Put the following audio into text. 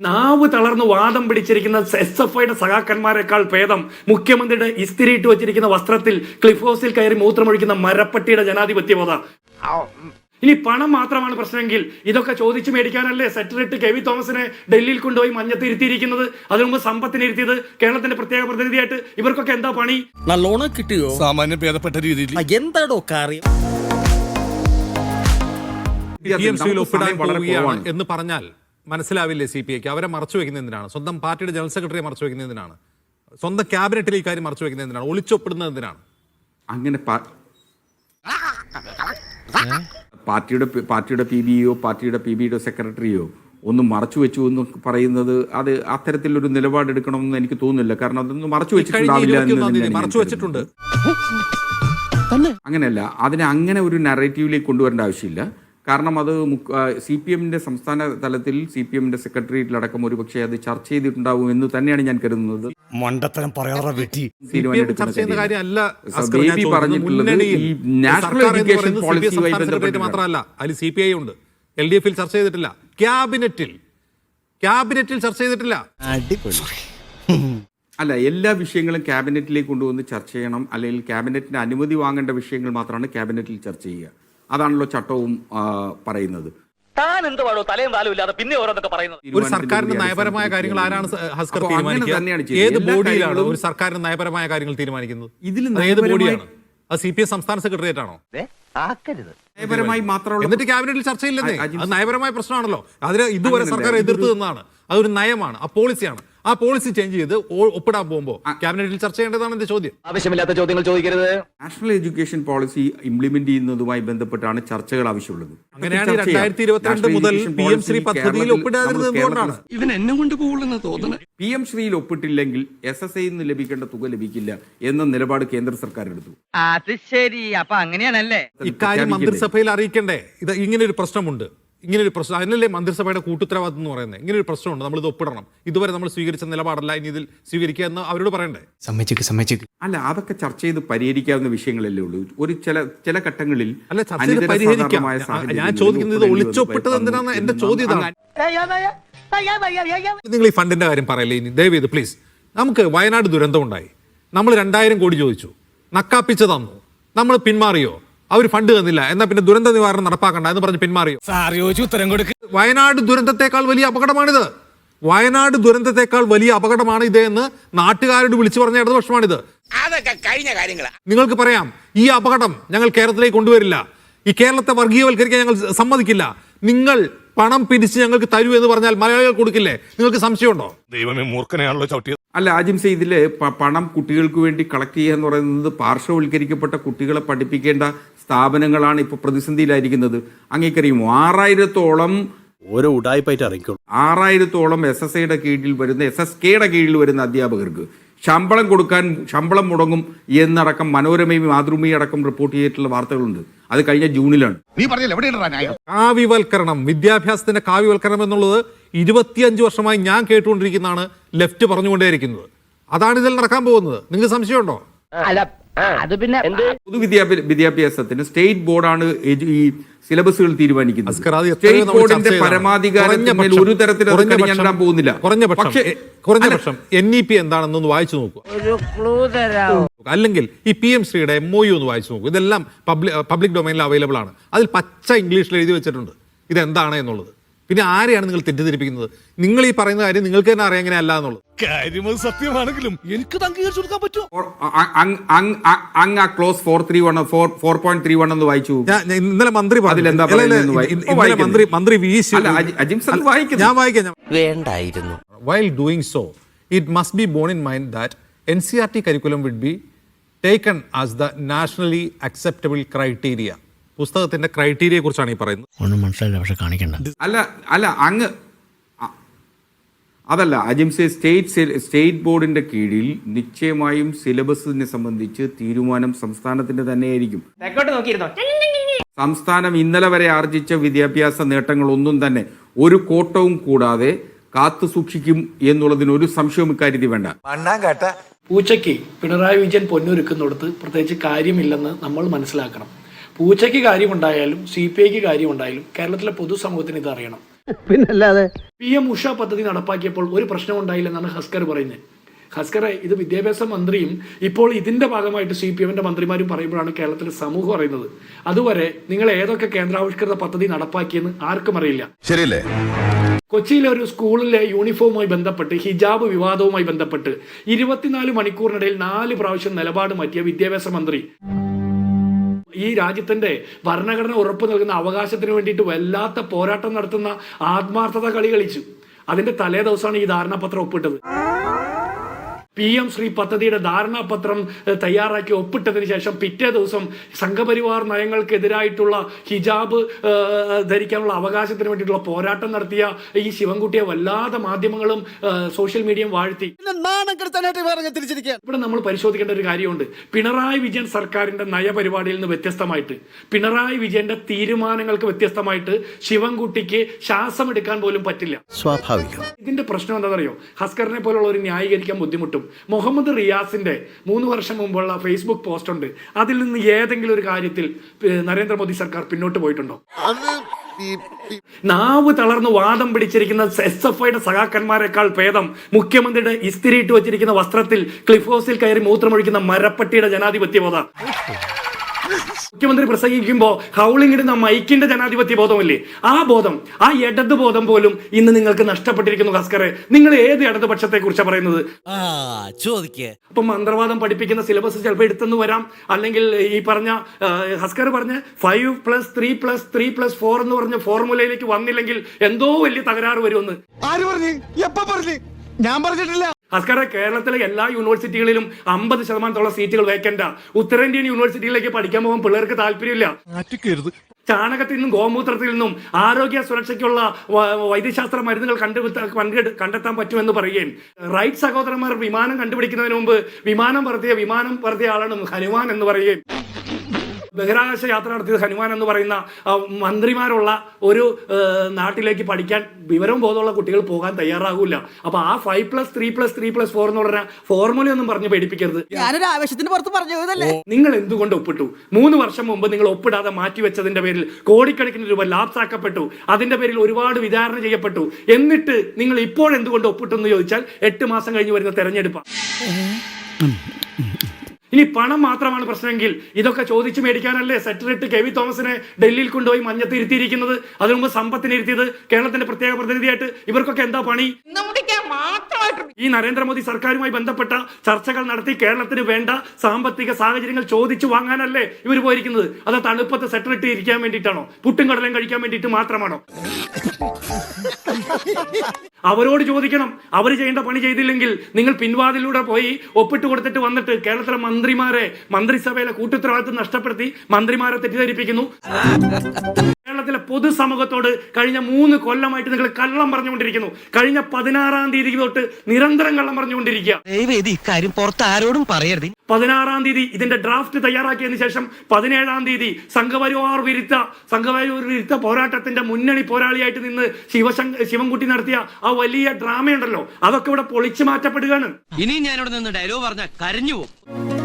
നാവ് തളർന്ന് വാദം പിടിച്ചിരിക്കുന്ന എസ് എഫ് ഐയുടെ സഹാക്കന്മാരെക്കാൾ ഭേദം മുഖ്യമന്ത്രിയുടെ ഇസ്തിരിയിട്ട് വെച്ചിരിക്കുന്ന വസ്ത്രത്തിൽ ക്ലിഫ് ഹൗസിൽ കയറി മൂത്രമൊഴിക്കുന്ന മരപ്പട്ടിയുടെ ജനാധിപത്യബോധ. ഇനി പണം മാത്രമാണ് പ്രശ്നമെങ്കിൽ ഇതൊക്കെ ചോദിച്ചു മേടിക്കാനല്ലേ സെക്രട്ടറി കെ വി തോമസിനെ ഡൽഹിയിൽ കൊണ്ടുപോയി മഞ്ഞത്ത് ഇരുത്തിയിരിക്കുന്നത് അതിനു മുമ്പ് സമ്പത്തിന് ഇരുത്തിയത് കേരളത്തിന്റെ പ്രത്യേക പ്രതിനിധിയായിട്ട് ഇവർക്കൊക്കെ എന്താ പണി? നല്ലോണം കിട്ടിയോ? സാമാന്യം ഭേദപ്പെട്ട രീതിയിൽ. എന്താടോ കാര്യം എന്ന് പറഞ്ഞാൽ മനസ്സിലാവില്ലേ സി പി ഐക്ക്? അവരെ മറച്ചു വയ്ക്കുന്ന എന്തിനാണ്? സ്വന്തം പാർട്ടിയുടെ ജനറൽ സെക്രട്ടറിയെ മറച്ചു വയ്ക്കുന്ന എന്തിനാണ്? സ്വന്തം ക്യാബിനറ്റിൽ ഈ കാര്യം മറച്ചു വയ്ക്കുന്ന എന്തിനാണ്? ഒളിച്ചൊപ്പിടുന്നത് എന്തിനാണ്? അങ്ങനെ പാർട്ടിയുടെ പി- പാർട്ടിയുടെ പി ബിയോ പാർട്ടിയുടെ പി ബിയുടെ സെക്രട്ടറിയോ ഒന്നും മറച്ചു വെച്ചു എന്ന് പറയുന്നത് അത് അത്തരത്തിലൊരു നിലപാടെടുക്കണമെന്ന് എനിക്ക് തോന്നുന്നില്ല. കാരണം അതൊന്നും മറച്ചു വെച്ചിട്ടുണ്ടാവില്ല മറച്ചു വെച്ചിട്ടുണ്ട്. അങ്ങനെയല്ല അതിനെ അങ്ങനെ ഒരു നറേറ്റീവിലേക്ക് കൊണ്ടുവരേണ്ട ആവശ്യമില്ല. കാരണം അത് സി പി എമ്മിന്റെ സംസ്ഥാന തലത്തിൽ സി പി എമ്മിന്റെ സെക്രട്ടേറിയറ്റിലടക്കം ഒരു പക്ഷേ അത് ചർച്ച ചെയ്തിട്ടുണ്ടാവും എന്ന് തന്നെയാണ് ഞാൻ കരുതുന്നത്. മണ്ടത്തരം പറയാറ വെട്ടി. ബേബി പറഞ്ഞിട്ടുള്ളത് ഈ നാഷണൽ എഡ്യൂക്കേഷൻ പറയുന്നത് CPI പോളിസിയുമായി സംസ്ഥാന സെക്രട്ടേറിയറ്റ് മാത്രമല്ല അതിൽ സി പി ഐ ഉണ്ട്. എൽ ഡി എഫിൽ ചർച്ച ചെയ്തിട്ടില്ല. ക്യാബിനറ്റിൽ. ക്യാബിനറ്റിൽ ചർച്ച ചെയ്തിട്ടില്ല. അല്ല എല്ലാ വിഷയങ്ങളും ക്യാബിനറ്റിലേക്ക് കൊണ്ടുവന്ന് ചർച്ച ചെയ്യണം. അല്ലെങ്കിൽ ക്യാബിനറ്റിന് അനുമതി വാങ്ങേണ്ട വിഷയങ്ങൾ മാത്രമാണ് ക്യാബിനറ്റിൽ ചർച്ച ചെയ്യുക. അതാണല്ലോ ചട്ടവും പറയുന്നത്. താൻ എന്തുവാണോ തലയും താലും ഇല്ലാതെ പിന്നെ ഓരോന്നൊക്കെ പറയുന്നത്. ഒരു സർക്കാരിന്റെ നയപരമായ കാര്യങ്ങൾ ആരാണ് ഹസ്കർ തീരുമാനിക്കുന്നത്. ഏത് ബോഡിയിലാണ് ഒരു സർക്കാരിന്റെ നയപരമായ കാര്യങ്ങൾ തീരുമാനിക്കുന്നത്? ഇതിൽ ഏത് ബോഡിയാണ്? അത് സി പി എം സംസ്ഥാന സെക്രട്ടേറിയറ്റ് ആണോ ആക്കരുത്. നയപരമായി മാത്രമുള്ള എന്നിട്ട് ക്യാബിനറ്റിൽ ചർച്ചയില്ലെന്നേ? അത് നയപരമായ പ്രശ്നമാണല്ലോ. അതിന് ഇതുവരെ സർക്കാർ എതിർത്തു നിന്നാണ് അതൊരു നയമാണ് ആ പോളിസിയാണ് ആ പോളിസി ചേഞ്ച് ചെയ്ത് ഒപ്പിടാൻ പോകുമ്പോൾ ക്യാബിനറ്റിൽ ചർച്ച ചെയ്യേണ്ടതാണ് എന്റെ ചോദ്യം. ആവശ്യമില്ലാത്ത ചോദ്യങ്ങൾ ചോദിക്കരുത്. നാഷണൽ എഡ്യൂക്കേഷൻ പോളിസി ഇംപ്ലിമെന്റ് ചെയ്യുന്നതുമായി ബന്ധപ്പെട്ടാണ് ചർച്ചകൾ ആവശ്യമുള്ളത്. അങ്ങനെയാണ്. രണ്ടായിരത്തി ഇരുപത്തിരണ്ട് മുതൽ പി എം ശ്രീ പദ്ധതിയിൽ ഒപ്പിടാതിരുന്നത് എന്തുകൊണ്ടാണ്? ഇവൻ എന്നെ കൊണ്ട് പോകുള്ളെന്ന് പി എം ശ്രീയിൽ ഒപ്പിട്ടില്ലെങ്കിൽ എസ് എസ് ഐ നിന്ന് ലഭിക്കേണ്ട തുക ലഭിക്കില്ല എന്ന നിലപാട് കേന്ദ്ര സർക്കാർ എടുത്തു അത് ശരി. അപ്പൊ അങ്ങനെയാണല്ലേ? ഇക്കാര്യം? മന്ത്രിസഭയിൽ അറിയിക്കണ്ടേ? ഇത് ഇങ്ങനെ ഒരു പ്രശ്നമുണ്ട്. ഇങ്ങനെ ഒരു പ്രശ്നം. അതിനല്ലേ മന്ത്രിസഭയുടെ കൂട്ടുത്തരവാദിത്വം എന്ന് പറയുന്നത്? ഇങ്ങനൊരു പ്രശ്നമുണ്ട്. നമ്മൾ ഇത് ഒപ്പിടണം. ഇതുവരെ നമ്മൾ സ്വീകരിച്ച നിലപാടല്ല. ഇനി ഇതിൽ സ്വീകരിക്കുക എന്ന് അവരോട് പറയണ്ടേ? സമ്മതിച്ചേക്ക് സമ്മതിച്ചേക്ക് അല്ല അതൊക്കെ ചർച്ച ചെയ്ത് പരിഹരിക്കാവുന്ന വിഷയങ്ങളല്ലേ ഉള്ളൂ. ഒരു ചില ചില ഘട്ടങ്ങളിൽ അല്ല ചർച്ച ചെയ്ത് പരിഹരിക്കാം. ഞാൻ- ചോദിക്കുന്നത് ഇത് ഒളിച്ചൊപ്പിട്ടത് എന്തിനാന്ന് എന്തിനാണ് എന്റെ ചോദ്യം നിങ്ങൾ ഈ ഫണ്ടിന്റെ കാര്യം പറയല്ലേ? ഇനി ദയവേത് പ്ലീസ് നമുക്ക് വയനാട് ദുരന്തം ഉണ്ടായി നമ്മൾ രണ്ടായിരം കോടി ചോദിച്ചു. നക്കാപ്പിച്ച് തന്നു. നമ്മൾ പിന്മാറിയോ? അവർ ഫണ്ട് തന്നില്ല. എന്നാ പിന്നെ ദുരന്ത നിവാരണം നടപ്പാക്കണ്ട എന്ന് പറഞ്ഞ് പിന്മാറിയോ ഉത്തരം കൊടുക്ക്. വയനാട് ദുരന്തത്തെക്കാൾ വലിയ അപകടമാണിത്. വയനാട് ദുരന്തത്തെക്കാൾ വലിയ അപകടമാണ് ഇത് എന്ന് നാട്ടുകാരോട് വിളിച്ചു പറഞ്ഞ ഇടതുപക്ഷമാണിത്. അതൊക്കെ കഴിഞ്ഞ കാര്യങ്ങളാണ് നിങ്ങൾക്ക് പറയാം ഈ അപകടം ഞങ്ങൾ കേരളത്തിലേക്ക് കൊണ്ടുവരില്ല. ഈ കേരളത്തെ വർഗീയവൽക്കരിക്കാൻ ഞങ്ങൾ സമ്മതിക്കില്ല. നിങ്ങൾ പണം പിരിച്ച് ഞങ്ങൾക്ക് തരൂ എന്ന് പറഞ്ഞാൽ മലയാളികൾ കൊടുക്കില്ലേ? നിങ്ങൾക്ക് സംശയമുണ്ടോ? ദൈവമേ മൂർഖനെയാണല്ലോ ചവിട്ടിയത്. അല്ല ആജിംസെ ഇതിൽ പണം കുട്ടികൾക്ക് വേണ്ടി കളക്ട് ചെയ്യുക എന്ന് പറയുന്നത് പാർശ്വവൽക്കരിക്കപ്പെട്ട കുട്ടികളെ പഠിപ്പിക്കേണ്ട സ്ഥാപനങ്ങളാണ് ഇപ്പോൾ പ്രതിസന്ധിയിലായിരിക്കുന്നത്. അങ്ങേക്കറിയുമോ ആറായിരത്തോളം ഓരോ ഉടായ്പായിട്ട് അറിയിക്കും. ആറായിരത്തോളം എസ് എസ് ഐയുടെ കീഴിൽ വരുന്ന എസ് എസ് കെയുടെ കീഴിൽ വരുന്ന അധ്യാപകർക്ക് ശമ്പളം കൊടുക്കാൻ ശമ്പളം മുടങ്ങും എന്നടക്കം മനോരമയും മാതൃഭൂമിയും അടക്കം റിപ്പോർട്ട് ചെയ്തിട്ടുള്ള വാർത്തകളുണ്ട്. അത് കഴിഞ്ഞ ജൂണിലാണ്. നീ പറഞ്ഞില്ല എവിടെയാണ് ന്യായം? കാവ്യവൽക്കരണം വിദ്യാഭ്യാസത്തിന്റെ കാവ്യവൽക്കരണം എന്നുള്ളത് ഇരുപത്തിയഞ്ച് വർഷമായി ഞാൻ കേട്ടുകൊണ്ടിരിക്കുന്നതാണ് ലെഫ്റ്റ് പറഞ്ഞുകൊണ്ടേയിരിക്കുന്നത്. അതാണ് ഇതിൽ നടക്കാൻ പോകുന്നത്. നിങ്ങൾക്ക് സംശയമുണ്ടോ? അല്ല അത് പിന്നെ പൊതുവിദ്യാഭ്യാസ വിദ്യാഭ്യാസത്തിന് സ്റ്റേറ്റ് ബോർഡാണ് ഈ സിലബസുകൾ തീരുമാനിക്കുന്നത്. സ്റ്റേറ്റ് ബോർഡിന്റെ പക്ഷം- ഒരു തരത്തിൽ കടിഞ്ഞാണിടാൻ പക്ഷം- പോകുന്നില്ല. കുറഞ്ഞ പക്ഷം പക്ഷേ എ- കുറഞ്ഞ അല്ല, പക്ഷം എൻ ഇ പി എന്താണെന്നൊന്ന് വായിച്ചു നോക്കുക. അല്ലെങ്കിൽ ഈ പി എം ശ്രീയുടെ എം ഒ യു ഒന്ന് വായിച്ചു നോക്കുക. ഇതെല്ലാം പബ്ലിക് പബ്ലിക് ഡൊമൈനിൽ അവൈലബിൾ ആണ്. അതിൽ പച്ച ഇംഗ്ലീഷിൽ എഴുതി വെച്ചിട്ടുണ്ട്. ഇതെന്താണ് എന്നുള്ളത്? പിന്നെ ആരെയാണ് നിങ്ങൾ തെറ്റിദ്ധരിപ്പിക്കുന്നത് നിങ്ങൾ ഈ പറയുന്ന കാര്യം നിങ്ങൾക്ക് തന്നെ അറിയാം എങ്ങനെ അല്ല എന്നുള്ളത് കാര്യം അത് സത്യമാണെങ്കിലും എനിക്ക് അംഗീകരിച്ചു കൊടുക്കാൻ പറ്റുമോ അങ്ങ് ആ clause four three one four four point three one എന്ന് വായിച്ചു ഞാൻ ഇന്നലെ മന്ത്രി പറഞ്ഞു. അതിലെന്താ ഇല്ല, ഇല്ല, പറയുന്നത് വായി- ഇപ്പൊ ഇന്നലെ വായിക്കുന്നു. മന്ത്രി മന്ത്രി വി ശിവ- അല്ല, അജി- അജിം സർ വായിക്കുന്നു. ഞാൻ വായിക്കാം ഞാൻ വേണ്ടായിരുന്നു while doing so, it must be borne in mind that NCRT curriculum would be taken as the nationally acceptable criteria. പുസ്തകത്തിന്റെ ക്രൈറ്റീരിയയെ കുറിച്ചാണ് ഈ പറയുന്നത്. ഒന്നും മനസ്സിലായില്ല പക്ഷെ കാണിക്കണ്ട. അല്ല അല്ല അങ്ങ് അതല്ല അജിംസെ സ്റ്റേറ്റ് സ്റ്റേറ്റ് ബോർഡിന്റെ കീഴിൽ നിശ്ചയമായും സിലബസിനെ സംബന്ധിച്ച് തീരുമാനം സംസ്ഥാനത്തിന്റെ തന്നെയായിരിക്കും. സംസ്ഥാനം ഇന്നലെ വരെ ആർജിച്ച വിദ്യാഭ്യാസ നേട്ടങ്ങളൊന്നും തന്നെ ഒരു കോട്ടവും കൂടാതെ കാത്തു സൂക്ഷിക്കും എന്നുള്ളതിന് ഒരു സംശയവും ഇക്കാര്യത്തിൽ വേണ്ട. പൂച്ചയ്ക്ക് പിണറായി വിജയൻ പൊന്നൊരുക്കുന്നിടത്ത് പ്രത്യേകിച്ച് കാര്യമില്ലെന്ന് നമ്മൾ മനസ്സിലാക്കണം. പൂച്ചയ്ക്ക് കാര്യമുണ്ടായാലും സി പി ഐക്ക് കാര്യമുണ്ടായാലും കേരളത്തിലെ പൊതുസമൂഹത്തിന് ഇത് അറിയണം. പിന്നല്ലാതെ പി എം ഉഷ പദ്ധതി നടപ്പാക്കിയപ്പോൾ ഒരു പ്രശ്നം ഉണ്ടായില്ലെന്നാണ് ഹസ്കർ പറയുന്നത്. ഹസ്കർ ഇത് വിദ്യാഭ്യാസ മന്ത്രിയും ഇപ്പോൾ ഇതിന്റെ ഭാഗമായിട്ട് സി പി എമ്മിന്റെ മന്ത്രിമാരും പറയുമ്പോഴാണ് കേരളത്തിലെ സമൂഹം അറിയുന്നത്. അതുവരെ നിങ്ങൾ ഏതൊക്കെ കേന്ദ്രാവിഷ്കൃത പദ്ധതി നടപ്പാക്കിയെന്ന് ആർക്കും അറിയില്ല. ശരിയല്ലേ? കൊച്ചിയിലെ ഒരു സ്കൂളിലെ യൂണിഫോമുമായി ബന്ധപ്പെട്ട് ഹിജാബ് വിവാദവുമായി ബന്ധപ്പെട്ട് ഇരുപത്തിനാല് മണിക്കൂറിനിടയിൽ നാല് പ്രാവശ്യം നിലപാട് മാറ്റിയ വിദ്യാഭ്യാസ മന്ത്രി. ഈ രാജ്യത്തിന്റെ ഭരണഘടന ഉറപ്പ് നൽകുന്ന അവകാശത്തിന് വേണ്ടിയിട്ട് വല്ലാത്ത പോരാട്ടം നടത്തുന്ന ആത്മാർത്ഥത കളി കളിച്ചു. അതിന്റെ തലേ ദിവസമാണ് ഈ ധാരണാപത്രം ഒപ്പിട്ടത്. പി എം ശ്രീ പദ്ധതിയുടെ ധാരണാപത്രം തയ്യാറാക്കി ഒപ്പിട്ടതിന് ശേഷം പിറ്റേ ദിവസം സംഘപരിവാർ നയങ്ങൾക്കെതിരായിട്ടുള്ള ഹിജാബ് ധരിക്കാനുള്ള അവകാശത്തിന് വേണ്ടിയിട്ടുള്ള പോരാട്ടം നടത്തിയ ഈ ശിവൻകുട്ടിയെ വല്ലാതെ മാധ്യമങ്ങളും സോഷ്യൽ മീഡിയയും വാഴ്ത്തി. ഇവിടെ നമ്മൾ പരിശോധിക്കേണ്ട ഒരു കാര്യമുണ്ട്. പിണറായി വിജയൻ സർക്കാരിന്റെ നയപരിപാടിയിൽ നിന്ന് വ്യത്യസ്തമായിട്ട് പിണറായി വിജയന്റെ തീരുമാനങ്ങൾക്ക് വ്യത്യസ്തമായിട്ട് ശിവൻകുട്ടിക്ക് ശ്വാസമെടുക്കാൻ പോലും പറ്റില്ല. സ്വാഭാവികം. ഇതിന്റെ പ്രശ്നം എന്താണെന്നറിയോ? ഹസ്കറിനെ പോലുള്ള ഒരു ന്യായീകരിക്കാൻ ബുദ്ധിമുട്ടും. മുഹമ്മദ് റിയാസിന്റെ മൂന്ന് വർഷം മുമ്പുള്ള ഫേസ്ബുക്ക് പോസ്റ്റ് ഉണ്ട്. അതിൽ നിന്ന് ഏതെങ്കിലും ഒരു കാര്യത്തിൽ നരേന്ദ്രമോദി സർക്കാർ പിന്നോട്ട് പോയിട്ടുണ്ടോ? നാവ് തളർന്ന് വാദം പിടിച്ചിരിക്കുന്ന എസ് എഫ് ഐയുടെ സഹാക്കന്മാരെക്കാൾ ഭേദം മുഖ്യമന്ത്രിയുടെ ഇസ്തിരിയിട്ട് വെച്ചിരിക്കുന്ന വസ്ത്രത്തിൽ ക്ലിഫ് ഹൗസിൽ കയറി മൂത്രമൊഴിക്കുന്ന മരപ്പട്ടിയുടെ ജനാധിപത്യബോധ. മുഖ്യമന്ത്രി പ്രസംഗിക്കുമ്പോൾ ഹൗളിംഗ് ഇടുന്ന മൈക്കിന്റെ ജനാധിപത്യ ബോധമല്ലേ? ആ ബോധം ആ ഇടത് ബോധം പോലും ഇന്ന് നിങ്ങൾക്ക് നഷ്ടപ്പെട്ടിരിക്കുന്നു ഹസ്കറെ നിങ്ങൾ ഏത് ഇടതുപക്ഷത്തെ കുറിച്ചാണ് പറയുന്നത്? അപ്പൊ മന്ത്രവാദം പഠിപ്പിക്കുന്ന സിലബസ് ചിലപ്പോൾ എടുത്തെന്ന് വരാം. അല്ലെങ്കിൽ ഈ പറഞ്ഞ ഹസ്കർ പറഞ്ഞ five plus three plus three plus four എന്ന് പറഞ്ഞ ഫോർമുലയിലേക്ക് വന്നില്ലെങ്കിൽ എന്തോ വലിയ തകരാറ് വരുമെന്ന്. ആര് പറഞ്ഞു? എപ്പോ പറഞ്ഞു? ഞാൻ പറഞ്ഞിട്ടില്ല. ഹസ്കറെ കേരളത്തിലെ എല്ലാ യൂണിവേഴ്സിറ്റികളിലും അമ്പത് ശതമാനത്തോളം സീറ്റുകൾ വേക്കണ്ട ഉത്തരേന്ത്യൻ യൂണിവേഴ്സിറ്റിയിലേക്ക് പഠിക്കാൻ പോകാൻ പിള്ളേർക്ക് താല്പര്യമില്ല. ചാണകത്തിൽ നിന്നും ഗോമൂത്രത്തിൽ നിന്നും ആരോഗ്യ സുരക്ഷയ്ക്കുള്ള വൈദ്യശാസ്ത്ര മരുന്നുകൾ കണ്ടു കണ്ടെത്താൻ പറ്റുമെന്ന് പറയുകയും. റൈറ്റ് സഹോദരന്മാർ വിമാനം കണ്ടുപിടിക്കുന്നതിന് മുമ്പ് വിമാനം പറത്തിയ വിമാനം പറത്തിയ ആളാണ് ഹനുമാൻ എന്ന് പറയുകയും. ബഹിരാകാശ യാത്ര നടത്തിയത് ഹനുമാൻ എന്ന് പറയുന്ന മന്ത്രിമാരുള്ള ഒരു നാട്ടിലേക്ക് പഠിക്കാൻ വിവരം ബോധമുള്ള കുട്ടികൾ പോകാൻ തയ്യാറാകില്ല അപ്പൊ ആ five plus three plus three plus four എന്ന് പറഞ്ഞ ഫോർമുല ഒന്നും പറഞ്ഞ് പേടിപ്പിക്കരുത്. ഞാനൊരു ആവശ്യത്തിന് പുറത്ത് പറഞ്ഞു പോയതല്ലേ നിങ്ങൾ എന്തുകൊണ്ട് ഒപ്പിട്ടു? മൂന്ന് വർഷം മുമ്പ് നിങ്ങൾ ഒപ്പിടാതെ മാറ്റി വെച്ചതിന്റെ പേരിൽ കോടിക്കണക്കിന് രൂപ ലാപ്സാക്കപ്പെട്ടു. അതിന്റെ പേരിൽ ഒരുപാട് വിചാരണ ചെയ്യപ്പെട്ടു. എന്നിട്ട് നിങ്ങൾ ഇപ്പോൾ എന്തുകൊണ്ട് ഒപ്പിട്ടു എന്ന് ചോദിച്ചാൽ എട്ട് മാസം കഴിഞ്ഞ് വരുന്ന തെരഞ്ഞെടുപ്പാണ് ഇനി പണം മാത്രമാണ് പ്രശ്നമെങ്കിൽ ഇതൊക്കെ ചോദിച്ചു മേടിക്കാനല്ലേ സെക്രട്ടറി കെ വി തോമസിനെ ഡൽഹിയിൽ കൊണ്ടുപോയി മഞ്ഞത്ത് ഇരുത്തിയിരിക്കുന്നത് അതിനു മുമ്പ് സമ്പത്തിന് ഇരുത്തിയത് കേരളത്തിന്റെ പ്രത്യേക പ്രതിനിധിയായിട്ട് ഇവർക്കൊക്കെ എന്താ പണി? ഈ നരേന്ദ്രമോദി സർക്കാരുമായി ബന്ധപ്പെട്ട ചർച്ചകൾ നടത്തി കേരളത്തിന് വേണ്ട സാമ്പത്തിക സാഹചര്യങ്ങൾ ചോദിച്ചു വാങ്ങാനല്ലേ ഇവർ പോയിരിക്കുന്നത്? അത് തണുപ്പത്ത് സെക്രട്ടറി ഇരിക്കാൻ വേണ്ടിയിട്ടാണോ? പുട്ടും കടലയും കഴിക്കാൻ വേണ്ടിയിട്ട് മാത്രമാണോ? അവരോട് ചോദിക്കണം. അവർ ചെയ്യേണ്ട പണി ചെയ്തില്ലെങ്കിൽ നിങ്ങൾ പിൻവാതിലൂടെ പോയി ഒപ്പിട്ട് കൊടുത്തിട്ട് വന്നിട്ട് കേരളത്തിലെ മന്ത്രിമാരെ മന്ത്രിസഭയിലെ കൂട്ടുത്തരവാദിത്വം നഷ്ടപ്പെടുത്തി മന്ത്രിമാരെ തെറ്റിദ്ധരിപ്പിക്കുന്നു. കേരളത്തിലെ പൊതുസമൂഹത്തോട് കഴിഞ്ഞ മൂന്ന് കൊല്ലമായിട്ട് നിങ്ങൾ കള്ളം പറഞ്ഞുകൊണ്ടിരിക്കുന്നു. കഴിഞ്ഞ പതിനാറാം തീയതി തൊട്ട് നിരന്തരം കള്ളം പറഞ്ഞുകൊണ്ടിരിക്കുക. പുറത്ത് ആരോടും പറയരുത്. പതിനാറാം തീയതി ഇതിന്റെ ഡ്രാഫ്റ്റ് തയ്യാറാക്കിയതിനു ശേഷം പതിനേഴാം തീയതി സംഘപരിവാർ വിരുദ്ധ സംഘപരിവാർ വിരുദ്ധ പോരാട്ടത്തിന്റെ മുന്നണി പോരാളിയായിട്ട് നിന്ന് ശിവശങ്ക ശിവൻകുട്ടി നടത്തിയ ആ വലിയ ഡ്രാമയുണ്ടല്ലോ. അതൊക്കെ ഇവിടെ പൊളിച്ചു മാറ്റപ്പെടുകയാണ്. ഇനി ഞാനിവിടെ നിന്ന് ഡയലോഗ് പറഞ്ഞ കരഞ്ഞു പോകും.